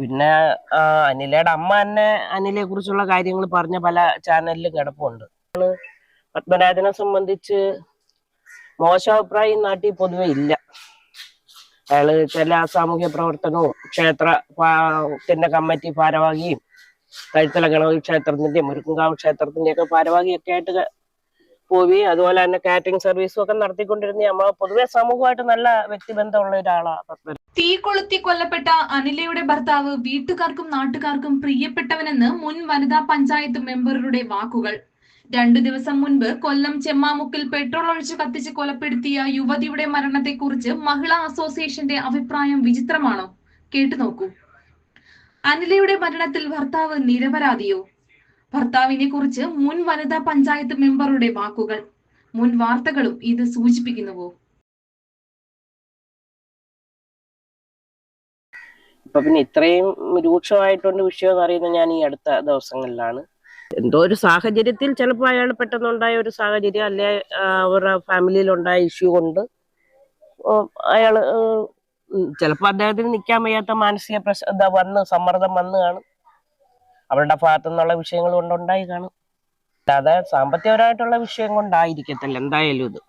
പിന്നെ അനിലയുടെ അമ്മ തന്നെ അനിലയെ കുറിച്ചുള്ള കാര്യങ്ങൾ പറഞ്ഞ പല ചാനലിലും കിടപ്പുണ്ട്. പത്മരാജനെ സംബന്ധിച്ച് മോശം അഭിപ്രായം നാട്ടിൽ പൊതുവെ ഇല്ല. അയാൾ ചില സാമൂഹ്യ പ്രവർത്തനവും ക്ഷേത്ര ത്തിന്റെ കമ്മിറ്റി ഭാരവാഹിയും കഴുത്തല ഗണപതി ക്ഷേത്രത്തിന്റെയും മുരുക്കുംകാവ് ക്ഷേത്രത്തിന്റെയും ഒക്കെ ഭാരവാഹിയൊക്കെ ആയിട്ട് പോയി അതുപോലെ തന്നെ കാറ്ററിംഗ് സർവീസും ഒക്കെ നടത്തിക്കൊണ്ടിരുന്ന അമ്മ പൊതുവെ സമൂഹമായിട്ട് നല്ല വ്യക്തിബന്ധമുള്ള ഒരാളാണ് തീ കൊളുത്തി കൊല്ലപ്പെട്ട അനിലയുടെ ഭർത്താവ് വീട്ടുകാർക്കും നാട്ടുകാർക്കും പ്രിയപ്പെട്ടവനെന്ന് മുൻ വനിതാ പഞ്ചായത്ത് മെമ്പറുടെ വാക്കുകൾ. രണ്ടു ദിവസം മുൻപ് കൊല്ലം ചെമ്മാമുക്കിൽ പെട്രോൾ ഒഴിച്ച് കത്തിച്ച് കൊലപ്പെടുത്തിയ യുവതിയുടെ മരണത്തെക്കുറിച്ച് മഹിളാ അസോസിയേഷന്റെ അഭിപ്രായം വിചിത്രമാണോ? കേട്ടു നോക്കൂ. അനിലയുടെ മരണത്തിൽ ഭർത്താവ് നിരപരാധിയോ? ഭർത്താവിനെ കുറിച്ച് മുൻ വനിതാ പഞ്ചായത്ത് മെമ്പറുടെ വാക്കുകൾ മുൻ വാർത്തകളും ഇത് സൂചിപ്പിക്കുന്നുവോ? ഇപ്പൊ പിന്നെ ഇത്രയും രൂക്ഷമായിട്ടുണ്ട് വിഷയം എന്ന് അറിയുന്നത് ഞാൻ ഈ അടുത്ത ദിവസങ്ങളിലാണ്. എന്തോ ഒരു സാഹചര്യത്തിൽ ചിലപ്പോൾ അയാൾ പെട്ടെന്നുണ്ടായ ഒരു സാഹചര്യം അല്ലെ അവരുടെ ഫാമിലിയിൽ ഉണ്ടായ ഇഷ്യൂ കൊണ്ട്. അയാൾ ചിലപ്പോൾ അദ്ദേഹത്തിന് നിൽക്കാൻ വയ്യാത്ത മാനസിക പ്രശ്ന വന്ന് സമ്മർദ്ദം വന്ന് കാണും. അവരുടെ ഭാഗത്തു നിന്നുള്ള വിഷയങ്ങൾ കൊണ്ടുണ്ടായി കാണും. അല്ലാതെ സാമ്പത്തികപരമായിട്ടുള്ള വിഷയം കൊണ്ടായിരിക്കത്തില്ല എന്തായാലും ഇത്.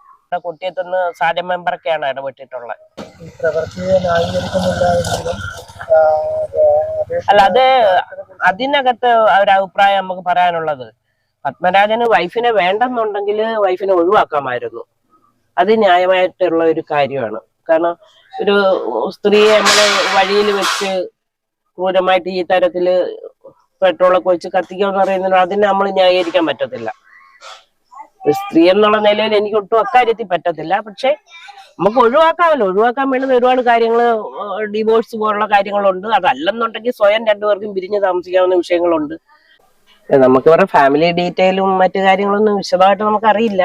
കുട്ടിയത്തുനിന്ന് സാജ മെമ്പറൊക്കെയാണ് ഇടപെട്ടിട്ടുള്ളത്. അല്ല അത് അതിനകത്ത് ഒരഭിപ്രായം നമുക്ക് പറയാനുള്ളത്. പത്മരാജന് വൈഫിനെ വേണ്ടെന്നുണ്ടെങ്കിൽ വൈഫിനെ ഒഴിവാക്കാമായിരുന്നു. അത് ന്യായമായിട്ടുള്ള ഒരു കാര്യമാണ്. കാരണം ഒരു സ്ത്രീയെ നമ്മളെ വഴിയിൽ വെച്ച് ക്രൂരമായിട്ട് ഈ തരത്തിൽ പെട്രോളൊക്കെ വെച്ച് കത്തിക്കാന്ന് പറയുന്നത് അതിനെ നമ്മൾ ന്യായീകരിക്കാൻ പറ്റത്തില്ല. സ്ത്രീ എന്നുള്ള നിലയിൽ എനിക്ക് ഒട്ടും അക്കാര്യത്തിൽ പറ്റത്തില്ല. പക്ഷെ നമുക്ക് ഒഴിവാക്കാമല്ലോ. ഒഴിവാക്കാൻ വേണ്ടുന്ന ഒരുപാട് കാര്യങ്ങൾ ഡിവോഴ്സ് പോലുള്ള കാര്യങ്ങളുണ്ട്. അതല്ലെന്നുണ്ടെങ്കിൽ സ്വയം രണ്ടുപേർക്കും പിരിഞ്ഞ് താമസിക്കാവുന്ന വിഷയങ്ങളുണ്ട്. നമുക്ക് ഇവരുടെ ഫാമിലി ഡീറ്റെയിലും മറ്റു കാര്യങ്ങളൊന്നും വിശദമായിട്ട് നമുക്ക് അറിയില്ല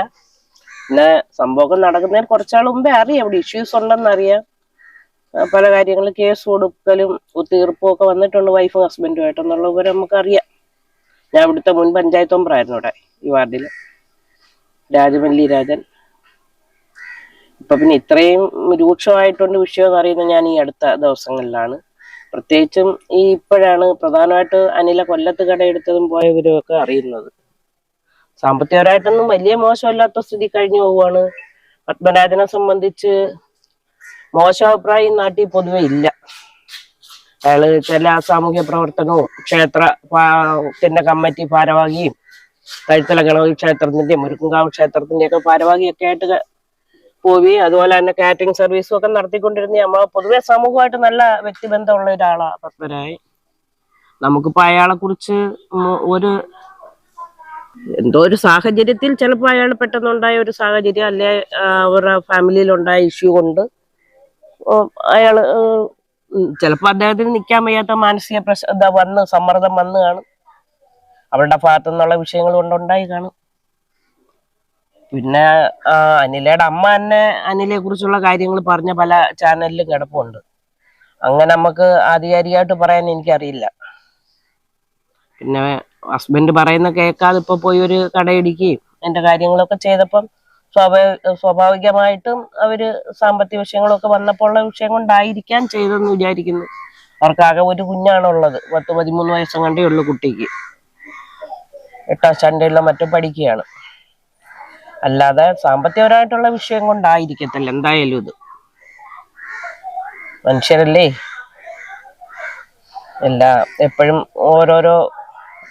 പിന്നെ സംഭവം നടക്കുന്നതിന് കുറച്ചാൾ മുമ്പേ അറിയാം. ഇവിടെ ഇഷ്യൂസ് ഉണ്ടെന്ന് അറിയാം പല കാര്യങ്ങളും കേസ് കൊടുക്കലും ഒത്തീർപ്പും ഒക്കെ വന്നിട്ടുണ്ട് വൈഫും ഹസ്ബൻഡുമായിട്ട് എന്നുള്ള വിവരം നമുക്കറിയാം. ഞാൻ ഇവിടുത്തെ മുൻ പഞ്ചായത്ത് മെമ്പറായിരുന്നു ഇവിടെ ഈ വാർഡിൽ. രാജമല്ലി രാജൻ. ഇപ്പൊ പിന്നെ ഇത്രയും രൂക്ഷമായിട്ടുണ്ട് വിഷയം അറിയുന്നത് ഞാൻ ഈ അടുത്ത ദിവസങ്ങളിലാണ്. പ്രത്യേകിച്ചും ഈ ഇപ്പോഴാണ് പ്രധാനമായിട്ട് അനില കൊല്ലത്ത് കടയെടുത്തതും പോയവരും ഒക്കെ അറിയുന്നത്. സാമ്പത്തികപരമായിട്ടൊന്നും വലിയ മോശമല്ലാത്ത സ്ഥിതി കഴിഞ്ഞു പോവുകയാണ്. പത്മരാജനെ സംബന്ധിച്ച് മോശം അഭിപ്രായം നാട്ടിൽ പൊതുവെ ഇല്ല. അയാൾ ചില സാമൂഹ്യ പ്രവർത്തനവും ക്ഷേത്ര ത്തിന്റെ കമ്മിറ്റി ഭാരവാഹിയും കഴുത്തല ഗണപതി ക്ഷേത്രത്തിന്റെയും മുരുക്കുംകാവ് ക്ഷേത്രത്തിന്റെയൊക്കെ ഭാരവാഹിയൊക്കെ ആയിട്ട് പോവുകയും അതുപോലെ തന്നെ കാറ്ററിംഗ് സർവീസും ഒക്കെ നടത്തിക്കൊണ്ടിരുന്ന നമ്മൾ പൊതുവെ സമൂഹമായിട്ട് നല്ല വ്യക്തിബന്ധമുള്ള ഒരാളാണ് ഭക്തരായി നമുക്കിപ്പോ അയാളെ കുറിച്ച് ഒരു എന്തോ ഒരു സാഹചര്യത്തിൽ ചിലപ്പോൾ അയാൾ പെട്ടെന്നുണ്ടായ ഒരു സാഹചര്യം അല്ലെ അവരുടെ ഫാമിലിയിൽ ഉണ്ടായ ഇഷ്യൂ കൊണ്ട് അയാൾ ചിലപ്പോൾ അദ്ദേഹത്തിന് നിൽക്കാൻ വയ്യാത്ത മാനസിക പ്രശ്ന എന്താ വന്ന് സമ്മർദ്ദം വന്ന് കാണും. അവരുടെ ഭാഗത്തു നിന്നുള്ള വിഷയങ്ങൾ കൊണ്ടുണ്ടായി കാണും. പിന്നെ അനിലയുടെ അമ്മ തന്നെ അനിലയെ കുറിച്ചുള്ള കാര്യങ്ങൾ പറഞ്ഞ പല ചാനലിലും കിടപ്പുണ്ട്. അങ്ങനെ നമുക്ക് ആധികാരികമായിട്ട് പറയാൻ എനിക്കറിയില്ല. പിന്നെ ഹസ്ബൻഡ് പറയുന്ന കേൾക്കാതെ ഇപ്പൊ പോയി ഒരു കടയിടിക്കുകയും എന്റെ കാര്യങ്ങളൊക്കെ ചെയ്തപ്പം സ്വാഭാവിക സ്വാഭാവികമായിട്ടും അവർ സാമ്പത്തിക വിഷയങ്ങളൊക്കെ വന്നപ്പോൾ ഉള്ള വിഷയം കൊണ്ടായിരിക്കാൻ ചെയ്തെന്ന് വിചാരിക്കുന്നു. അവർക്കാകെ ഒരു കുഞ്ഞാണുള്ളത്. പത്ത് പതിമൂന്ന് വയസ്സും കണ്ടേ ഉള്ളു കുട്ടിക്ക്. എട്ടാം സ്റ്റാൻഡേർഡിലും മറ്റും പഠിക്കുകയാണ്. അല്ലാതെ സാമ്പത്തികപരമായിട്ടുള്ള വിഷയം കൊണ്ടായിരിക്കത്തില്ല. എന്തായാലും ഇത്. മനുഷ്യരല്ലേ? എല്ലാ എപ്പോഴും ഓരോരോ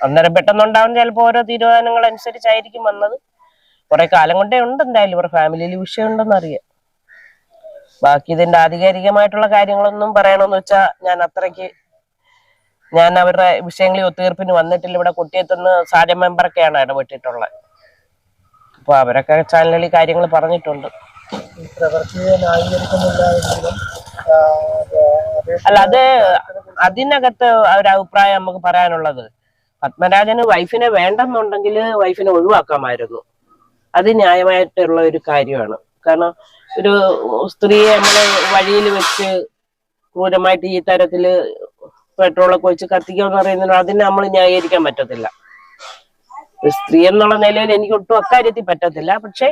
അന്നേരം പെട്ടെന്നുണ്ടാവുന്ന ചിലപ്പോൾ ഓരോ തീരുമാനങ്ങൾ അനുസരിച്ചായിരിക്കും വന്നത്. കുറെ കാലം കൊണ്ടേ ഉണ്ട് എന്തായാലും ഇവരുടെ ഫാമിലിയിൽ വിഷയം ഉണ്ടെന്ന് അറിയാം ബാക്കി ഇതിന്റെ ആധികാരികമായിട്ടുള്ള കാര്യങ്ങളൊന്നും പറയണമെന്ന് വെച്ചാൽ ഞാൻ അത്രയ്ക്ക് ഞാൻ അവരുടെ വിഷയങ്ങളിൽ ഒത്തുതീർപ്പിന് വന്നിട്ടില്ല. ഇവിടെ കുട്ടിയെത്തുന്ന സാര മെമ്പറൊക്കെയാണ് ഇടപെട്ടിട്ടുള്ളത് അപ്പൊ അവരൊക്കെ ചാനലുകളിൽ കാര്യങ്ങൾ പറഞ്ഞിട്ടുണ്ട്. അല്ല അത് അതിനകത്ത് ഒരു അഭിപ്രായം നമുക്ക് പറയാനുള്ളത്. പത്മരാജന് വൈഫിനെ വേണ്ടെന്നുണ്ടെങ്കിൽ വൈഫിനെ ഒഴിവാക്കാമായിരുന്നു. അത് ന്യായമായിട്ടുള്ള ഒരു കാര്യമാണ്. കാരണം ഒരു സ്ത്രീയെ നമ്മൾ വഴിയിൽ വെച്ച് ക്രൂരമായിട്ട് ഈ തരത്തിൽ പെട്രോളൊക്കെ വെച്ച് കത്തിക്കുക എന്ന് പറയുന്നത് അതിനെ നമ്മൾ ന്യായീകരിക്കാൻ പറ്റത്തില്ല. സ്ത്രീ എന്നുള്ള നിലയിൽ എനിക്ക് ഒട്ടും അക്കാര്യത്തിൽ പറ്റത്തില്ല. പക്ഷെ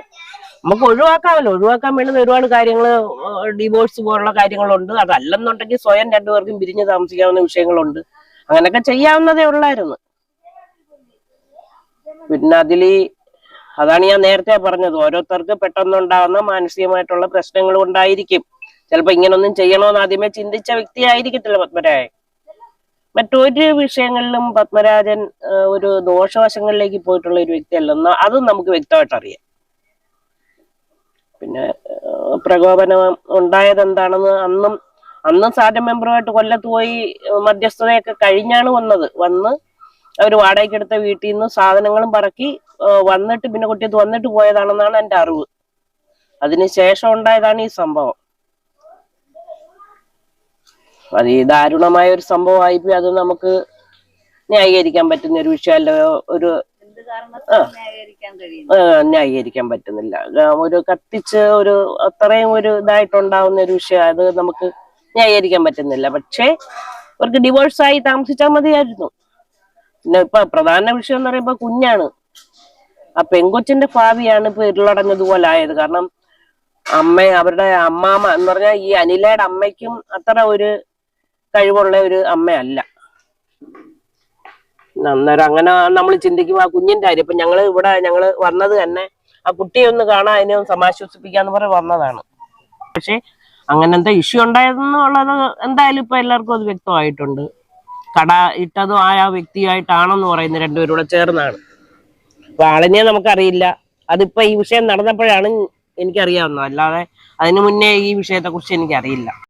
നമുക്ക് ഒഴിവാക്കാമല്ലോ. ഒഴിവാക്കാൻ വേണ്ടുന്ന ഒരുപാട് കാര്യങ്ങൾ ഡിവോഴ്സ് പോലുള്ള കാര്യങ്ങളുണ്ട്. അതല്ലെന്നുണ്ടെങ്കിൽ സ്വയം രണ്ടുപേർക്കും പിരിഞ്ഞ് താമസിക്കാവുന്ന വിഷയങ്ങളുണ്ട്. അങ്ങനെയൊക്കെ ചെയ്യാവുന്നതേ ഉള്ളായിരുന്നു. പിന്നെ അതിൽ അതാണ് ഞാൻ നേരത്തെ പറഞ്ഞത്. ഓരോരുത്തർക്ക് പെട്ടെന്നുണ്ടാകുന്ന മാനസികമായിട്ടുള്ള പ്രശ്നങ്ങൾ ഉണ്ടായിരിക്കും. ചിലപ്പോ ഇങ്ങനൊന്നും ചെയ്യണമെന്ന് ആദ്യമേ ചിന്തിച്ച വ്യക്തിയായിരിക്കത്തില്ല പത്മരാജൻ. മറ്റൊരു വിഷയങ്ങളിലും പത്മരാജൻ ഒരു ദോഷവശങ്ങളിലേക്ക് പോയിട്ടുള്ള ഒരു വ്യക്തിയല്ലെന്ന് അതും നമുക്ക് വ്യക്തമായിട്ട് അറിയാം. പിന്നെ പ്രകോപനം ഉണ്ടായത് എന്താണെന്ന് അന്നും അന്നും സാധ്യ മെമ്പറുമായിട്ട് കൊല്ലത്ത് പോയി മധ്യസ്ഥതയൊക്കെ കഴിഞ്ഞാണ് വന്നത്. വന്ന് അവർ വാടകയ്ക്കെടുത്ത വീട്ടിൽ നിന്ന് സാധനങ്ങളും പറക്കി വന്നിട്ട് പിന്നെ കുട്ടിയത് വന്നിട്ട് പോയതാണെന്നാണ് എന്റെ അറിവ്. അതിന് ശേഷം ഉണ്ടായതാണ് ഈ സംഭവം. അത് ഈ ദാരുണമായ ഒരു സംഭവമായി പോയി അത് നമുക്ക് ന്യായീകരിക്കാൻ പറ്റുന്ന ഒരു വിഷയമല്ല. ഒരു ന്യായീകരിക്കാൻ പറ്റുന്നില്ല. ഒരു കത്തിച്ച് ഒരു അത്രയും ഒരു ഇതായിട്ടുണ്ടാവുന്ന ഒരു വിഷയം. അത് നമുക്ക് ന്യായീകരിക്കാൻ പറ്റുന്നില്ല. പക്ഷേ അവർക്ക് ഡിവോഴ്സായി താമസിച്ചാൽ മതിയായിരുന്നു. പിന്നെ ഇപ്പൊ പ്രധാന വിഷയം എന്ന് പറയുമ്പോ കുഞ്ഞാണ്. ആ പെങ്കൊച്ചിന്റെ ഭാവിയാണ് ഇപ്പൊ ഇരുളടഞ്ഞതുപോലെ ആയത് കാരണം അമ്മ അവരുടെ അമ്മാമ്മ എന്ന് പറഞ്ഞാൽ ഈ അനിലയുടെ അമ്മയ്ക്കും അത്ര ഒരു കഴിവുള്ള ഒരു അമ്മയല്ല. അന്നേരം അങ്ങനെ നമ്മൾ ചിന്തിക്കും ആ കുഞ്ഞിന്റെ കാര്യം ഇപ്പൊ ഞങ്ങൾ ഇവിടെ ഞങ്ങൾ വന്നത് തന്നെ ആ കുട്ടിയെ ഒന്ന് കാണാൻ അതിനെ ഒന്ന് സമാശ്വസിപ്പിക്കാന്ന് പറഞ്ഞ് വന്നതാണ്. പക്ഷെ അങ്ങനത്തെ ഇഷ്യൂ ഉണ്ടായതെന്നുള്ളത് എന്തായാലും ഇപ്പൊ എല്ലാവർക്കും അത് വ്യക്തമായിട്ടുണ്ട്. കട ഇട്ടതും ആ വ്യക്തിയായിട്ടാണെന്ന് പറയുന്നത് രണ്ടുപേരും കൂടെ ചേർന്നാണ്. അപ്പൊ ആളിനെ നമുക്കറിയില്ല. അതിപ്പോ ഈ വിഷയം നടന്നപ്പോഴാണ് എനിക്കറിയാവുന്നത്. അല്ലാതെ അതിനു മുന്നേ ഈ വിഷയത്തെ കുറിച്ച് എനിക്കറിയില്ല.